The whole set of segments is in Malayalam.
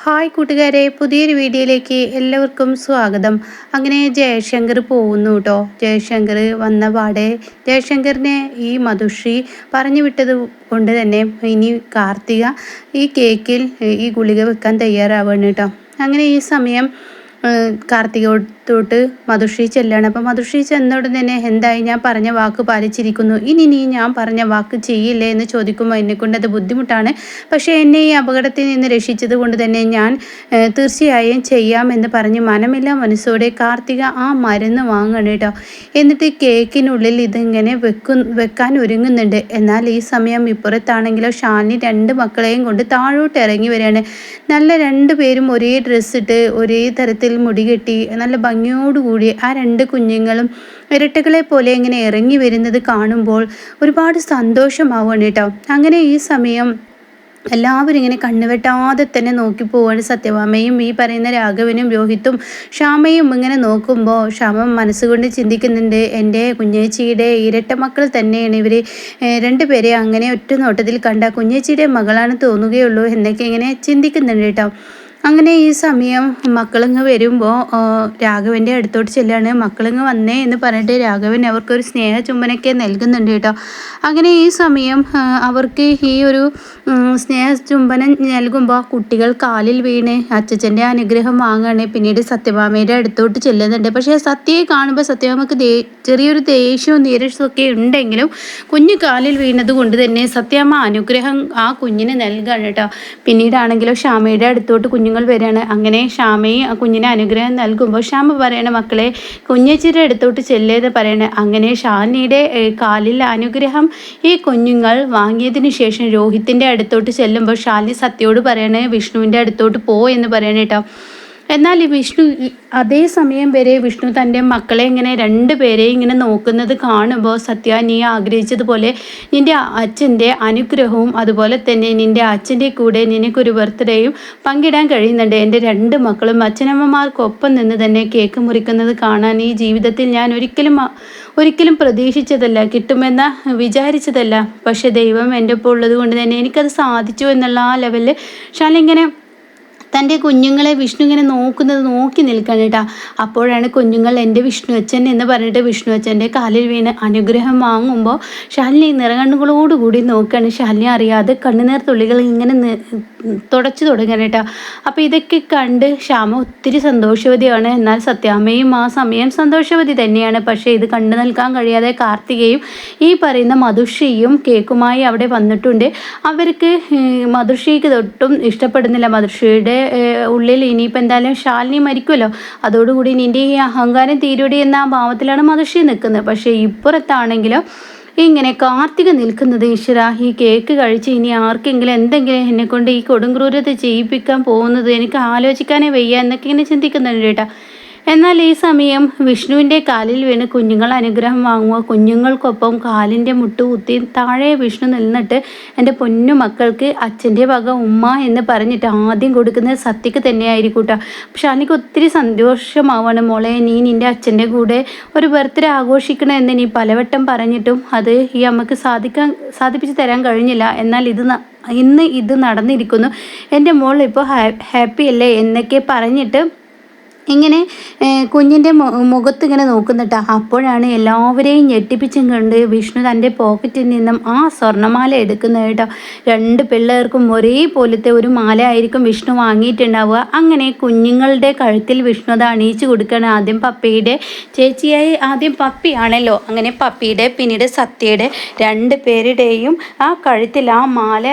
ഹായ് കൂട്ടുകാരെ പുതിയൊരു വീഡിയോയിലേക്ക് എല്ലാവർക്കും സ്വാഗതം. അങ്ങനെ ജയശങ്കർ പോകുന്നു കേട്ടോ ജയശങ്കർ വന്ന പാടെ ജയശങ്കറിനെ ഈ മധുശ്രീ പറഞ്ഞു വിട്ടത് കൊണ്ട് തന്നെ ഇനി കാർത്തിക ഈ കേക്കിൽ ഈ ഗുളിക വെക്കാൻ തയ്യാറാവണം കേട്ടോ അങ്ങനെ ഈ സമയം കാർത്തികത്തോട്ട് മധുശ്രീ ചെല്ലാണ്. അപ്പം മധുശ്രീ ചെന്നോടൻ തന്നെ എന്തായി? ഞാൻ പറഞ്ഞ വാക്ക് പാലിച്ചിരിക്കുന്നു. ഇനി നീ ഞാൻ പറഞ്ഞ വാക്ക് ചെയ്യില്ലേ? എന്ന് ചോദിക്കുമ്പോൾ എന്നെക്കൊണ്ട് അത് ബുദ്ധിമുട്ടാണ്. പക്ഷേ എന്നെ ഈ അപകടത്തിൽ നിന്ന് രക്ഷിച്ചത് കൊണ്ട് തന്നെ ഞാൻ തീർച്ചയായും ചെയ്യാമെന്ന് പറഞ്ഞ് മനമില്ല മനസ്സോടെ കാർത്തിക ആ മരുന്ന് വാങ്ങണം കേട്ടോ. എന്നിട്ട് കേക്കിനുള്ളിൽ ഇതിങ്ങനെ വെക്കു വെക്കാൻ ഒരുങ്ങുന്നുണ്ട്. എന്നാൽ ഈ സമയം ഇപ്പുറത്താണെങ്കിലോ ഷാലിനി രണ്ട് മക്കളെയും കൊണ്ട് താഴോട്ട് ഇറങ്ങി വരികയാണ്. നല്ല രണ്ട് പേരും ഒരേ ഡ്രസ്സിട്ട് ഒരേ തരത്തിൽ മുടി കെട്ടി നല്ല ഭംഗിയോടുകൂടി ആ രണ്ട് കുഞ്ഞുങ്ങളും ഇരട്ടകളെ പോലെ ഇങ്ങനെ ഇറങ്ങി വരുന്നത് കാണുമ്പോൾ ഒരുപാട് സന്തോഷമാവുകയാണ് കേട്ടോ. അങ്ങനെ ഈ സമയം എല്ലാവരും ഇങ്ങനെ കണ്ണുവെട്ടാതെ തന്നെ നോക്കി പോവാണ് സത്യഭാമയും ഈ പറയുന്ന രാഘവനും രോഹിത്തും. ക്ഷാമയും ഇങ്ങനെ നോക്കുമ്പോൾ ക്ഷാമം മനസ്സുകൊണ്ട് ചിന്തിക്കുന്നുണ്ട് എന്റെ കുഞ്ഞേച്ചിയുടെ ഇരട്ട മക്കൾ തന്നെയാണ് ഇവർ രണ്ടുപേരെ അങ്ങനെ ഒറ്റ നോട്ടത്തിൽ കണ്ട കുഞ്ഞേച്ചിയുടെ മകളാണ് തോന്നുകയുള്ളൂ എന്നൊക്കെ ഇങ്ങനെ ചിന്തിക്കുന്നുണ്ട് കേട്ടോ. അങ്ങനെ ഈ സമയം മക്കളിങ്ങ് വരുമ്പോൾ രാഘവന്റെ അടുത്തോട്ട് ചെല്ലാണ്. മക്കളിങ്ങ് വന്നേ എന്ന് പറഞ്ഞിട്ട് രാഘവൻ അവർക്കൊരു സ്നേഹ ചുംബനൊക്കെ നൽകുന്നുണ്ട് കേട്ടോ. അങ്ങനെ ഈ സമയം അവർക്ക് ഈ ഒരു സ്നേഹ ചുംബനം നൽകുമ്പോൾ കുട്ടികൾ കാലിൽ വീണ് അച്ചച്ചന്റെ അനുഗ്രഹം വാങ്ങുകയാണ് പിന്നീട് സത്യഭാമയുടെ അടുത്തോട്ട് ചെല്ലുന്നുണ്ട്. പക്ഷേ സത്യയെ കാണുമ്പോൾ സത്യഭാമക്ക് ചെറിയൊരു ദേഷ്യവും നീരസൊക്കെ ഉണ്ടെങ്കിലും കുഞ്ഞ് കാലിൽ വീണത് കൊണ്ട് തന്നെ സത്യമ്മ അനുഗ്രഹം ആ കുഞ്ഞിന് നൽകുകയാണ് കേട്ടോ. പിന്നീടാണെങ്കിലും ശ്യാമയുടെ അടുത്തോട്ട് കുഞ്ഞു കുഞ്ഞുങ്ങൾ വരികയാണ്. അങ്ങനെ ക്ഷാമയെ ആ കുഞ്ഞിനെ അനുഗ്രഹം നൽകുമ്പോൾ ക്ഷാമ പറയണ മക്കളെ കുഞ്ഞച്ചിയുടെ അടുത്തോട്ട് ചെല്ലേന്ന് പറയണ. അങ്ങനെ ഷാനിയുടെ കാലിൽ അനുഗ്രഹം ഈ കുഞ്ഞുങ്ങൾ വാങ്ങിയതിന് ശേഷം രോഹിത്തിന്റെ അടുത്തോട്ട് ചെല്ലുമ്പോൾ ഷാലി സത്യോട് പറയണേ വിഷ്ണുവിന്റെ അടുത്തോട്ട് പോ എന്ന് പറയണേ കേട്ടോ. എന്നാൽ ഈ വിഷ്ണു അതേ സമയം വരെ വിഷ്ണു തന്റെ മക്കളെ ഇങ്ങനെ രണ്ട് പേരെയും ഇങ്ങനെ നോക്കുന്നത് കാണുമ്പോൾ സത്യ നീ ആഗ്രഹിച്ചതുപോലെ നിന്റെ അച്ഛന്റെ അനുഗ്രഹവും അതുപോലെ തന്നെ നിന്റെ അച്ഛന്റെ കൂടെ നിനക്കൊരു ബർത്ത്ഡേയും പങ്കിടാൻ കഴിയുന്നുണ്ട്. എന്റെ രണ്ട് മക്കളും അച്ഛനമ്മമാർക്കൊപ്പം നിന്ന് തന്നെ കേക്ക് മുറിക്കുന്നത് കാണാൻ ഈ ജീവിതത്തിൽ ഞാൻ ഒരിക്കലും ഒരിക്കലും പ്രതീക്ഷിച്ചതല്ല കിട്ടുമെന്ന വിചാരിച്ചതല്ല. പക്ഷേ ദൈവം എന്റെ ഒപ്പം ഉള്ളത് കൊണ്ട് തന്നെ എനിക്കത് സാധിച്ചു എന്നുള്ള ആ ലെവലിൽ ഷാലിങ്ങനെ തന്റെ കുഞ്ഞുങ്ങളെ വിഷ്ണു ഇങ്ങനെ നോക്കുന്നത് നോക്കി നിൽക്കണം കേട്ടോ. അപ്പോഴാണ് കുഞ്ഞുങ്ങൾ എന്റെ വിഷ്ണു അച്ഛൻ എന്ന് പറഞ്ഞിട്ട് വിഷ്ണു അച്ഛന്റെ കാലിൽ വീണ് അനുഗ്രഹം വാങ്ങുമ്പോൾ ശാലിനി നിറകണ്ണുകളോടുകൂടി നോക്കുകയാണ്. ശാലിനി അറിയാതെ കണ്ണുനീർ തുള്ളികൾ ഇങ്ങനെ തുടച്ചു തുടങ്ങാൻ കേട്ടോ. അപ്പോൾ ഇതൊക്കെ കണ്ട് ശ്യാമ ഒത്തിരി സന്തോഷവതിയാണ്. എന്നാൽ സത്യാമ്മയും ആ സമയം സന്തോഷവതി തന്നെയാണ്. പക്ഷേ ഇത് കണ്ടു നിൽക്കാൻ കഴിയാതെ കാർത്തികയും ഈ പറയുന്ന മധുഷിയും കേക്കുമായി അവിടെ വന്നിട്ടുണ്ട്. അവർക്ക് മധുഷിക്ക് തൊട്ടും ഇഷ്ടപ്പെടുന്നില്ല. മധുശ്രീയുടെ ഉള്ളിൽ ഇനിയിപ്പോൾ എന്തായാലും ശാലിനി മരിക്കുമല്ലോ. അതോടുകൂടി നിന്റെ ഈ അഹങ്കാരം തീരുടി എന്ന ആ ഭാവത്തിലാണ് മഹർഷി നിൽക്കുന്നത്. പക്ഷേ ഇപ്പുറത്താണെങ്കിലും ഇങ്ങനെ കാർത്തിക നിൽക്കുന്നത് ഈശ്വര. ഈ കേക്ക് കഴിച്ച് ഇനി ആർക്കെങ്കിലും എന്തെങ്കിലും എന്നെ കൊണ്ട് ഈ കൊടുങ്ക്രൂരത ചെയ്യിപ്പിക്കാൻ പോകുന്നത് എനിക്ക് ആലോചിക്കാനേ വയ്യ എന്നൊക്കെ ഇങ്ങനെ ചിന്തിക്കുന്നുണ്ട് കേട്ടോ. എന്നാൽ ഈ സമയം വിഷ്ണുവിന്റെ കാലിൽ വീണ് കുഞ്ഞുങ്ങൾ അനുഗ്രഹം വാങ്ങുക കുഞ്ഞുങ്ങൾക്കൊപ്പം കാലിന്റെ മുട്ട് കുത്തി താഴെ വിഷ്ണു നിന്നിട്ട് എന്റെ പൊന്നു മക്കൾക്ക് അച്ഛന്റെ വക ഉമ്മ എന്ന് പറഞ്ഞിട്ട് ആദ്യം കൊടുക്കുന്നത് സത്യക്ക് തന്നെയായിരിക്കും കേട്ടോ പക്ഷെ എനിക്ക് ഒത്തിരി സന്തോഷമാവാണ് മോളെ. നീ നിന്റെ അച്ഛന്റെ കൂടെ ഒരു ബർത്ത്ഡേ ആഘോഷിക്കണമെന്ന് നീ പലവട്ടം പറഞ്ഞിട്ടും അത് ഈ അമ്മയ്ക്ക് സാധിക്കാൻ സാധിപ്പിച്ച് തരാൻ കഴിഞ്ഞില്ല. എന്നാൽ ഇത് ഇന്ന് ഇത് നടന്നിരിക്കുന്നു. എന്റെ മോൾ ഇപ്പോൾ ഹാപ്പി അല്ലേ എന്നൊക്കെ പറഞ്ഞിട്ട് ഇങ്ങനെ കുഞ്ഞിന്റെ മുഖത്ത് ഇങ്ങനെ നോക്കുന്നിട്ട്. അപ്പോഴാണ് എല്ലാവരെയും ഞെട്ടിപ്പിച്ചും കണ്ട് വിഷ്ണു തന്റെ പോക്കറ്റിൽ നിന്നും ആ സ്വർണമാല എടുക്കുന്നത് രണ്ട് പിള്ളേർക്കും ഒരേപോലത്തെ ഒരു മാല ആയിരിക്കും വിഷ്ണു വാങ്ങിയിട്ടുണ്ടാവുക. അങ്ങനെ കുഞ്ഞുങ്ങളുടെ കഴുത്തിൽ വിഷ്ണു അത് അണിയിച്ചു കൊടുക്കുകയാണ്. ആദ്യം പപ്പിയുടെ ചേച്ചിയായി ആദ്യം പപ്പിയാണല്ലോ അങ്ങനെ പപ്പിയുടെ പിന്നീട് സത്യയുടെ രണ്ട് പേരുടെയും ആ കഴുത്തിൽ ആ മാല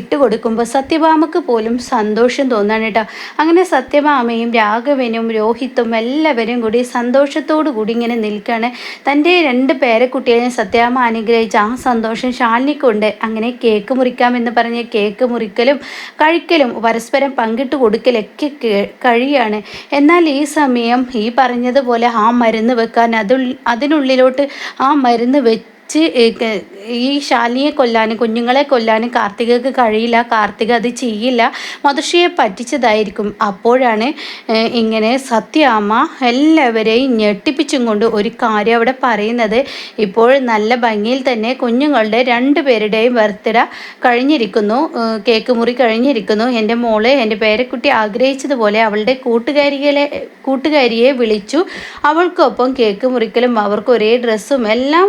ഇട്ട് കൊടുക്കുമ്പോൾ സത്യഭാമക്ക് പോലും സന്തോഷം തോന്നാണ് കേട്ടോ. അങ്ങനെ സത്യഭാമയും രാഘവനും രോഹിത്തും എല്ലാവരും കൂടി സന്തോഷത്തോടു കൂടി ഇങ്ങനെ നിൽക്കുകയാണ് തന്റെ രണ്ട് പേരക്കുട്ടികളെ സത്യാമ്മ അനുഗ്രഹിച്ച ആ സന്തോഷം ശാലിനിക്കുണ്ട് അങ്ങനെ കേക്ക് മുറിക്കാമെന്ന് പറഞ്ഞ് കേക്ക് മുറിക്കലും കഴിക്കലും പരസ്പരം പങ്കിട്ട് കൊടുക്കലൊക്കെ കഴിയാണ്. എന്നാൽ ഈ സമയം ഈ പറഞ്ഞതുപോലെ ആ മരുന്ന് വെക്കാൻ അതിനുള്ളിലോട്ട് ആ മരുന്ന് വെച്ച് ഈ ശാലിനിയെ കൊല്ലാനും കുഞ്ഞുങ്ങളെ കൊല്ലാനും കാർത്തികക്ക് കഴിയില്ല കാർത്തിക അത് ചെയ്യില്ല. മധുഷിയെ പറ്റിച്ചതായിരിക്കും. അപ്പോഴാണ് ഇങ്ങനെ സത്യാമ്മ എല്ലാവരെയും ഞെട്ടിപ്പിച്ചും കൊണ്ട് ഒരു കാര്യം അവിടെ പറയുന്നത്. ഇപ്പോൾ നല്ല ഭംഗിയിൽ തന്നെ കുഞ്ഞുങ്ങളുടെ രണ്ടുപേരുടെയും ബർത്ത്ഡേ കഴിഞ്ഞിരിക്കുന്നു. കേക്ക് മുറി കഴിഞ്ഞിരിക്കുന്നു. എന്റെ മോൾ എന്റെ പേരക്കുട്ടി ആഗ്രഹിച്ചതുപോലെ അവളുടെ കൂട്ടുകാരികളെ കൂട്ടുകാരിയെ വിളിച്ചു. അവൾക്കൊപ്പം കേക്ക് മുറിക്കലും അവർക്ക് ഒരേ ഡ്രസ്സും എല്ലാം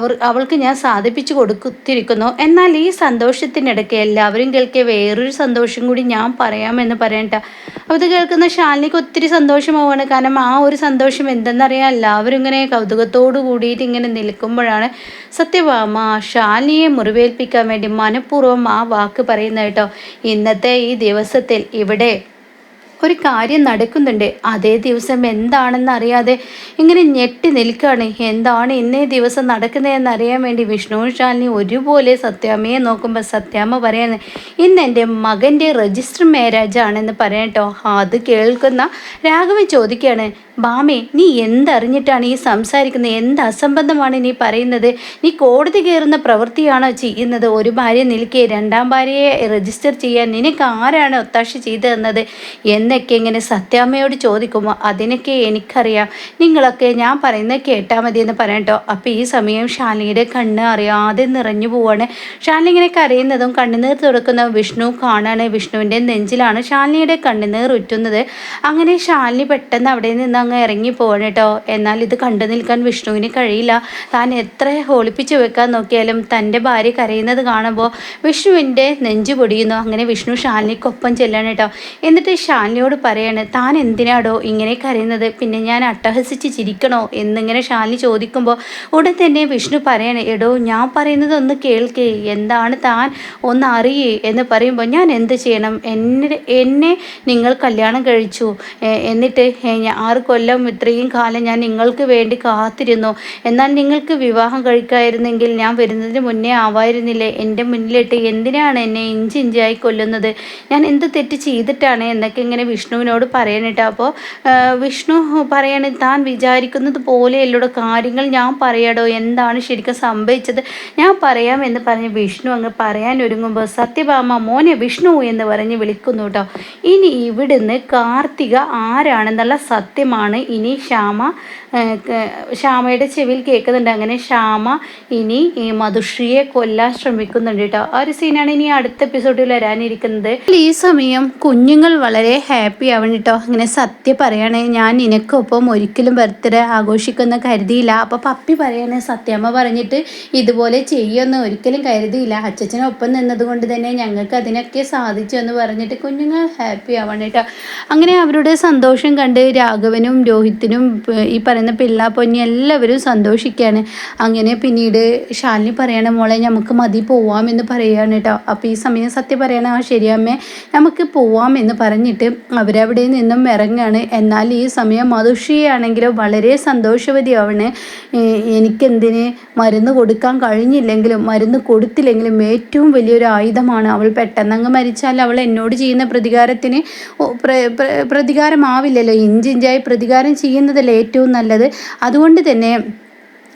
അവർ അവൾക്ക് ഞാൻ സാധിപ്പിച്ചു കൊടുത്തിരിക്കുന്നു. എന്നാൽ ഈ സന്തോഷത്തിനിടയ്ക്ക് എല്ലാവരും കേൾക്കിയ വേറൊരു സന്തോഷം കൂടി ഞാൻ പറയാമെന്ന് പറയണ്ട. അപ്പോൾ ഇത് കേൾക്കുന്ന ശാലിനിക്ക് ഒത്തിരി സന്തോഷമാവുകയാണ്. കാരണം ആ ഒരു സന്തോഷം എന്തെന്നറിയാൻ എല്ലാവരും ഇങ്ങനെ കൗതുകത്തോടു കൂടിയിട്ട് ഇങ്ങനെ നിൽക്കുമ്പോഴാണ് സത്യഭാമ ശാലിനിയെ മുറിവേൽപ്പിക്കാൻ വേണ്ടി മനഃപൂർവം ആ വാക്ക് പറയുന്നത് കേട്ടോ. ഇന്നത്തെ ഈ ദിവസത്തിൽ ഇവിടെ ഒരു കാര്യം നടക്കുന്നുണ്ട്. അതേ ദിവസം എന്താണെന്ന് അറിയാതെ ഇങ്ങനെ ഞെട്ടി നിൽക്കുകയാണ്. എന്താണ് ഇന്നേ ദിവസം നടക്കുന്നതെന്ന് അറിയാൻ വേണ്ടി വിഷ്ണു ശാലിനി ഒരുപോലെ സത്യാമ്മയെ നോക്കുമ്പോൾ സത്യാമ്മ പറയുന്നത് ഇന്ന് എന്റെ മകന്റെ രജിസ്റ്റർ മാരേജ് ആണെന്ന് പറയട്ടോ അത് കേൾക്കുന്ന രാഘവൻ ചോദിക്കുകയാണ് ബാമേ നീ എന്തറിഞ്ഞിട്ടാണ് ഈ സംസാരിക്കുന്നത്? എന്ത് അസംബന്ധമാണ് നീ പറയുന്നത്? നീ കോടതി കയറുന്ന പ്രവൃത്തിയാണോ ചെയ്യുന്നത്? ഒരു ഭാര്യ നിൽക്കേ രണ്ടാം ഭാര്യയെ രജിസ്റ്റർ ചെയ്യാൻ നിനക്ക് ആരാണ് ഒത്താശ ചെയ്തു തന്നത് എന്നൊക്കെ ഇങ്ങനെ സത്യാമ്മയോട് ചോദിക്കുമ്പോൾ അതിനൊക്കെ എനിക്കറിയാം. നിങ്ങളൊക്കെ ഞാൻ പറയുന്നത് കേട്ടാൽ മതി എന്ന് പറയട്ടോ അപ്പോൾ ഈ സമയം ശാലിനിയുടെ കണ്ണ് അറിയാതെ നിറഞ്ഞു പോവാണ്. ശാലിനി ഇങ്ങനെ കരയുന്നതും കണ്ണുനീർ തുടക്കുന്ന വിഷ്ണു കാണാണ്. വിഷ്ണുവിന്റെ നെഞ്ചിലാണ് ശാലിനിയുടെ കണ്ണുനീർ ഉറ്റുന്നത്. അങ്ങനെ ശാലിനി പെട്ടെന്ന് അവിടെ നിന്ന് അങ്ങ് ഇറങ്ങി പോകണം കേട്ടോ. എന്നാൽ ഇത് കണ്ടു നിൽക്കാൻ വിഷ്ണുവിന് കഴിയില്ല. താൻ എത്ര ഒളിപ്പിച്ചു വെക്കാൻ നോക്കിയാലും തന്റെ ഭാര്യ കരയുന്നത് കാണുമ്പോൾ വിഷ്ണുവിന്റെ നെഞ്ചു പൊടിയുന്നു. അങ്ങനെ വിഷ്ണു ഷാലിനിക്കൊപ്പം ചെല്ലണം കേട്ടോ. എന്നിട്ട് ഷാലിനിയോട് പറയാണ് താൻ എന്തിനാടോ ഇങ്ങനെ കരയുന്നത്? പിന്നെ ഞാൻ അട്ടഹസിച്ച് ചിരിക്കണോ? എന്നിങ്ങനെ ഷാലിനി ചോദിക്കുമ്പോൾ ഉടൻ തന്നെ വിഷ്ണു പറയണേ എടോ ഞാൻ പറയുന്നത് ഒന്ന് കേൾക്കേ. എന്താണ് താൻ ഒന്ന് അറിയേ? എന്ന് പറയുമ്പോൾ ഞാൻ എന്ത് ചെയ്യണം? എന്നെ എന്നെ നിങ്ങൾ കല്യാണം കഴിച്ചു. എന്നിട്ട് ആറ് കൊല്ലം ഇത്രയും കാലം ഞാൻ നിങ്ങൾക്ക് വേണ്ടി കാത്തിരുന്നു. എന്നാൽ നിങ്ങൾക്ക് വിവാഹം കഴിക്കായിരുന്നെങ്കിൽ ഞാൻ വരുന്നതിന് മുന്നേ ആവായിരുന്നില്ലേ? എന്റെ മുന്നിലിട്ട് എന്തിനാണ് എന്നെ ഇഞ്ചി ഇഞ്ചായി കൊല്ലുന്നത്? ഞാൻ എന്ത് തെറ്റ് ചെയ്തിട്ടാണ് എന്നൊക്കെ ഇങ്ങനെ വിഷ്ണുവിനോട് പറയണിട്ട്. അപ്പോൾ വിഷ്ണു പറയണ താൻ വിചാരിക്കുന്നത് പോലെ എല്ലോടെ കാര്യങ്ങൾ ഞാൻ പറയാടോ? എന്താണ് ശരിക്കും സംഭവിച്ചത്? ഞാൻ പറയാം എന്ന് പറഞ്ഞ് വിഷ്ണു അങ്ങ് പറയാൻ ഒരുങ്ങുമ്പോൾ സത്യഭാമ മോനെ വിഷ്ണു എന്ന് പറഞ്ഞ് വിളിക്കുന്നു കേട്ടോ ഇനി ഇവിടുന്ന് കാർത്തിക ആരാണെന്നുള്ള സത്യമാണ്. ആണ്. ഇനി ശ്യാമ ശ്യാമയുടെ ചെവിയിൽ കേൾക്കുന്നുണ്ട്. അങ്ങനെ ശ്യാമ ഇനി മധുശ്രീയെ കൊല്ലാൻ ശ്രമിക്കുന്നുണ്ട് കേട്ടോ. ആ ഒരു സീനാണ് ഇനി അടുത്ത എപ്പിസോഡിൽ വരാനിരിക്കുന്നത്. ഈ സമയം കുഞ്ഞുങ്ങൾ വളരെ ഹാപ്പി ആവണം കേട്ടോ. അങ്ങനെ സത്യം പറയണേ ഞാൻ നിനക്കൊപ്പം ഒരിക്കലും ബർത്ത്ഡേ ആഘോഷിക്കുന്ന കരുതിയില്ല. അപ്പോൾ പപ്പി പറയണേ സത്യമ്മ പറഞ്ഞിട്ട് ഇതുപോലെ ചെയ്യുമെന്ന് ഒരിക്കലും കരുതിയില്ല. അച്ഛനൊപ്പം നിന്നതുകൊണ്ട് തന്നെ ഞങ്ങൾക്ക് അതിനൊക്കെ സാധിച്ചു എന്ന് പറഞ്ഞിട്ട് കുഞ്ഞുങ്ങൾ ഹാപ്പി ആവണം കേട്ടോ. അങ്ങനെ അവരുടെ സന്തോഷം കണ്ട് രാഘവനും രോഹിത്തിനും ഈ പറയുന്ന പിള്ള പൊന്നി എല്ലാവരും സന്തോഷിക്കുകയാണ് അങ്ങനെ പിന്നീട് ശാലിനി പറയണ മോളെ നമുക്ക് മതി പോവാമെന്ന് പറയുകയാണ് കേട്ടോ അപ്പോൾ ഈ സമയം സത്യം പറയണ ആ ശരിയമ്മേ നമുക്ക് പോവാമെന്ന് പറഞ്ഞിട്ട് അവരവിടെ നിന്നും ഇറങ്ങുകയാണ് എന്നാൽ ഈ സമയം മധുഷിയാണെങ്കിലും വളരെ സന്തോഷവതിയാവണ്. എനിക്കെന്തിന് മരുന്ന് കൊടുക്കാൻ കഴിഞ്ഞില്ലെങ്കിലും മരുന്ന് കൊടുത്തില്ലെങ്കിലും ഏറ്റവും വലിയൊരു ആയുധമാണ് അവൾ. പെട്ടെന്നങ്ങ് മരിച്ചാൽ അവൾ എന്നോട് ചെയ്യുന്ന പ്രതികാരത്തിന് പ്രതികാരമാവില്ലല്ലോ. ഇഞ്ചിഞ്ചായി പ്രതികാരം ചെയ്യുന്നതല്ലേ ഏറ്റവും നല്ലത്? അതുകൊണ്ട് തന്നെ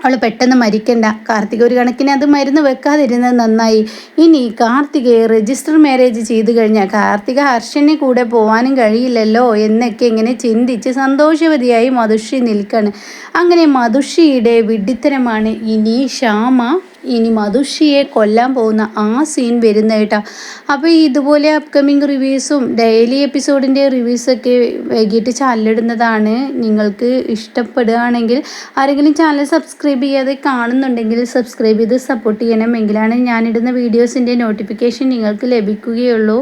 അവൾ പെട്ടെന്ന് മരിക്കണ്ട. കാർത്തിക ഒരു കണക്കിന് അത് മരുന്ന് വെക്കാതിരുന്നത് നന്നായി. ഇനി കാർത്തികയെ രജിസ്റ്റർ മാരേജ് ചെയ്തു കഴിഞ്ഞാൽ കാർത്തിക ഹർഷനെ കൂടെ പോവാനും കഴിയില്ലല്ലോ എന്നൊക്കെ ഇങ്ങനെ ചിന്തിച്ച് സന്തോഷവതിയായി മധുഷി നിൽക്കാണ്. അങ്ങനെ മധുഷിയുടെ വിഡിത്തരമാണ് ഇനി ശ്യാമ. ഇനി മധുഷിയെ കൊല്ലാൻ പോകുന്ന ആ സീൻ വരുന്ന കേട്ടോ. അപ്പോൾ ഇതുപോലെ അപ്കമിങ് റിവ്യൂസും ഡെയിലി എപ്പിസോഡിന്റെ റിവ്യൂസൊക്കെ വൈകിട്ട് ചാനലിടുന്നതാണ് നിങ്ങൾക്ക് ഇഷ്ടപ്പെടുകയാണെങ്കിൽ ആരെങ്കിലും ചാനൽ സബ്സ്ക്രൈബ് ചെയ്യാതെ കാണുന്നുണ്ടെങ്കിൽ സബ്സ്ക്രൈബ് ചെയ്ത് സപ്പോർട്ട് ചെയ്യണം എങ്കിലാണ് ഞാനിടുന്ന വീഡിയോസിന്റെ നോട്ടിഫിക്കേഷൻ നിങ്ങൾക്ക് ലഭിക്കുകയുള്ളൂ.